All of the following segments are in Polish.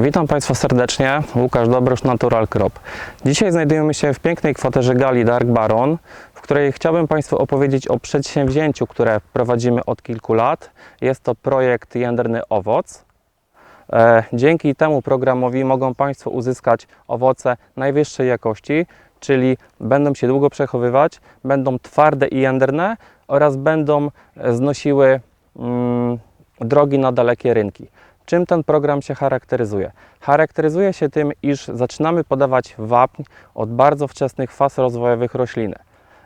Witam Państwa serdecznie, Łukasz Dobrosz, Natural Crop. Dzisiaj znajdujemy się w pięknej kwaterze gali Dark Baron, w której chciałbym Państwu opowiedzieć o przedsięwzięciu, które prowadzimy od kilku lat. Jest to projekt Jędrny Owoc. E, Dzięki temu programowi mogą Państwo uzyskać owoce najwyższej jakości, czyli będą się długo przechowywać, będą twarde i jędrne oraz będą e, znosiły mm, drogi na dalekie rynki. Czym ten program się charakteryzuje? Charakteryzuje się tym, iż zaczynamy podawać wapń od bardzo wczesnych faz rozwojowych rośliny.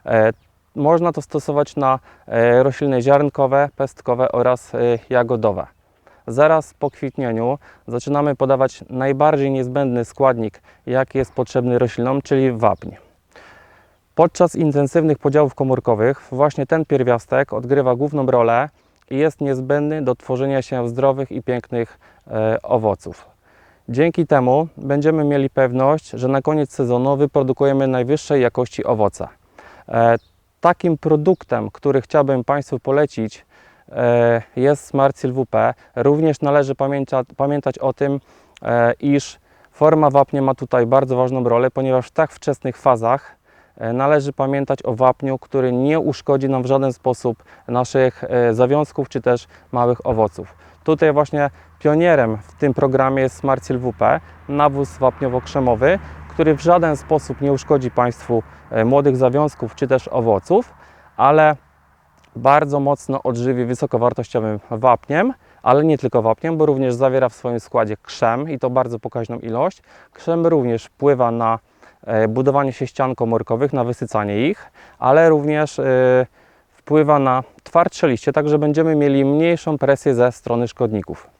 E, Można to stosować na e, rośliny ziarnkowe, pestkowe oraz e, jagodowe. Zaraz po kwitnieniu zaczynamy podawać najbardziej niezbędny składnik, jaki jest potrzebny roślinom, czyli wapń. Podczas intensywnych podziałów komórkowych właśnie ten pierwiastek odgrywa główną rolę jest niezbędny do tworzenia się zdrowych i pięknych e, owoców. Dzięki temu będziemy mieli pewność, że na koniec sezonu wyprodukujemy najwyższej jakości owoce. Takim produktem, który chciałbym Państwu polecić, e, jest Smartsil WP. Również należy pamięta, pamiętać o tym, e, iż forma wapnia ma tutaj bardzo ważną rolę, ponieważ w tak wczesnych fazach należy pamiętać o wapniu, który nie uszkodzi nam w żaden sposób naszych e, zawiązków czy też małych owoców. Tutaj właśnie pionierem w tym programie jest Smartsil WP, nawóz wapniowo-krzemowy, który w żaden sposób nie uszkodzi Państwu e, młodych zawiązków czy też owoców, ale bardzo mocno odżywi wysokowartościowym wapniem, ale nie tylko wapniem, bo również zawiera w swoim składzie krzem i to bardzo pokaźną ilość. Krzem również wpływa na e, budowanie się ścian komórkowych, na wysycanie ich, ale również e, wpływa na twardsze liście, także będziemy mieli mniejszą presję ze strony szkodników.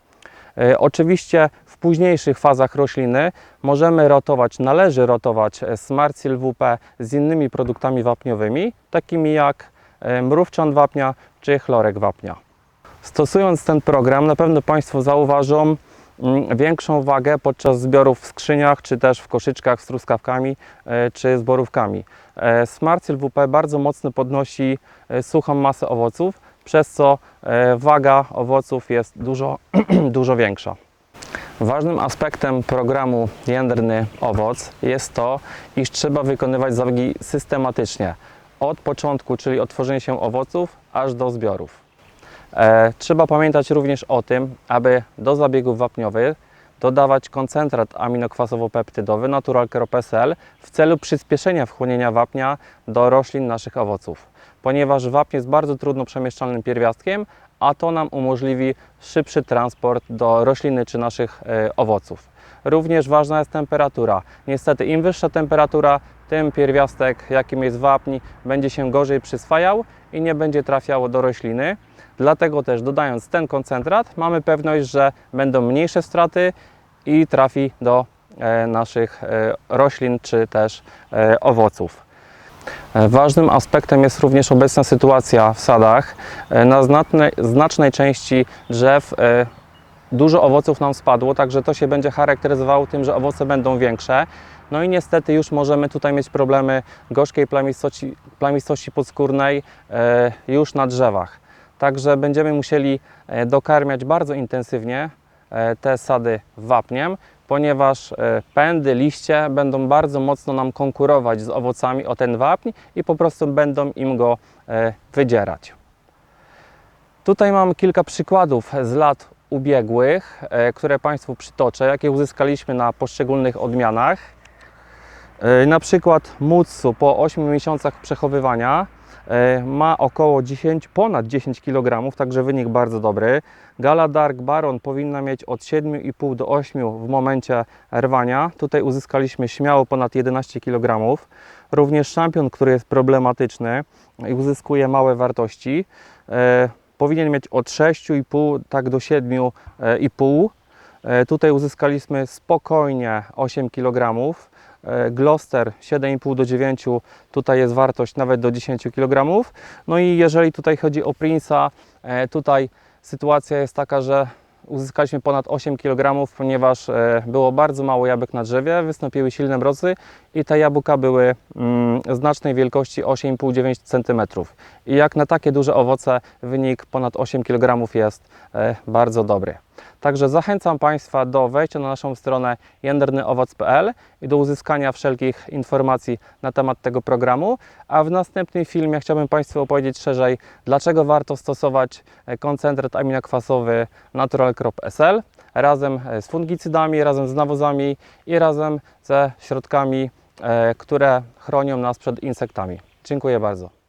E, Oczywiście w późniejszych fazach rośliny możemy rotować, należy rotować e, Smartsil WP z innymi produktami wapniowymi, takimi jak e, mrówczan wapnia czy chlorek wapnia. Stosując ten program, na pewno Państwo zauważą większą wagę podczas zbiorów w skrzyniach, czy też w koszyczkach z truskawkami, e, czy z borówkami. E, Smartsil WP bardzo mocno podnosi e, suchą masę owoców, przez co waga owoców jest dużo, dużo większa. Ważnym aspektem programu Jędrny Owoc jest to, iż trzeba wykonywać zabiegi systematycznie. Od początku, czyli od tworzenia się owoców, aż do zbiorów. E, trzeba pamiętać również o tym, aby do zabiegów wapniowych dodawać koncentrat aminokwasowo-peptydowy Natural PSL w celu przyspieszenia wchłonienia wapnia do roślin naszych owoców. Ponieważ wapń jest bardzo trudno przemieszczalnym pierwiastkiem, a to nam umożliwi szybszy transport do rośliny czy naszych e, owoców. Również ważna jest temperatura. Niestety im wyższa temperatura, tym pierwiastek, jakim jest wapń, będzie się gorzej przyswajał i nie będzie trafiało do rośliny. Dlatego też dodając ten koncentrat mamy pewność, że będą mniejsze straty i trafi do e, naszych e, roślin czy też e, owoców. Ważnym aspektem jest również obecna sytuacja w sadach. Na znacznej, znacznej części drzew dużo owoców nam spadło, także to się będzie charakteryzowało tym, że owoce będą większe. No i niestety już możemy tutaj mieć problemy gorzkiej plamistości, plamistości podskórnej już na drzewach. Także będziemy musieli e, dokarmiać bardzo intensywnie e, te sady wapniem, ponieważ e, pędy, liście będą bardzo mocno nam konkurować z owocami o ten wapń i po prostu będą im go wydzierać. Tutaj mam kilka przykładów z lat ubiegłych, które Państwu przytoczę, jakie uzyskaliśmy na poszczególnych odmianach. Na przykład Mutsu po 8 miesiącach przechowywania ma około 10, ponad 10 kg, także wynik bardzo dobry. Gala Dark Baron powinna mieć od 7,5 do 8 w momencie rwania. Tutaj uzyskaliśmy śmiało ponad 11 kg. Również szampion, który jest problematyczny i uzyskuje małe wartości, e, powinien mieć od 6,5 tak do 7,5. E, Tutaj uzyskaliśmy spokojnie 8 kg. E, Gloucester 7,5 do 9, tutaj jest wartość nawet do 10 kg. No i jeżeli tutaj chodzi o Prince'a, e, tutaj sytuacja jest taka, że uzyskaliśmy ponad 8 kg, ponieważ e, było bardzo mało jabłek na drzewie, wystąpiły silne mrozy i te jabłka były mm, znacznej wielkości 8,5-9 cm. I jak na takie duże owoce wynik ponad 8 kg jest bardzo dobry. Także zachęcam Państwa do wejścia na naszą stronę jędrnyowoc.pl i do uzyskania wszelkich informacji na temat tego programu. A w następnym filmie chciałbym Państwu opowiedzieć szerzej, dlaczego warto stosować e, koncentrat aminokwasowy Natural Crop SL razem e, z fungicydami, razem z nawozami i razem ze środkami, e, które chronią nas przed insektami. Dziękuję bardzo.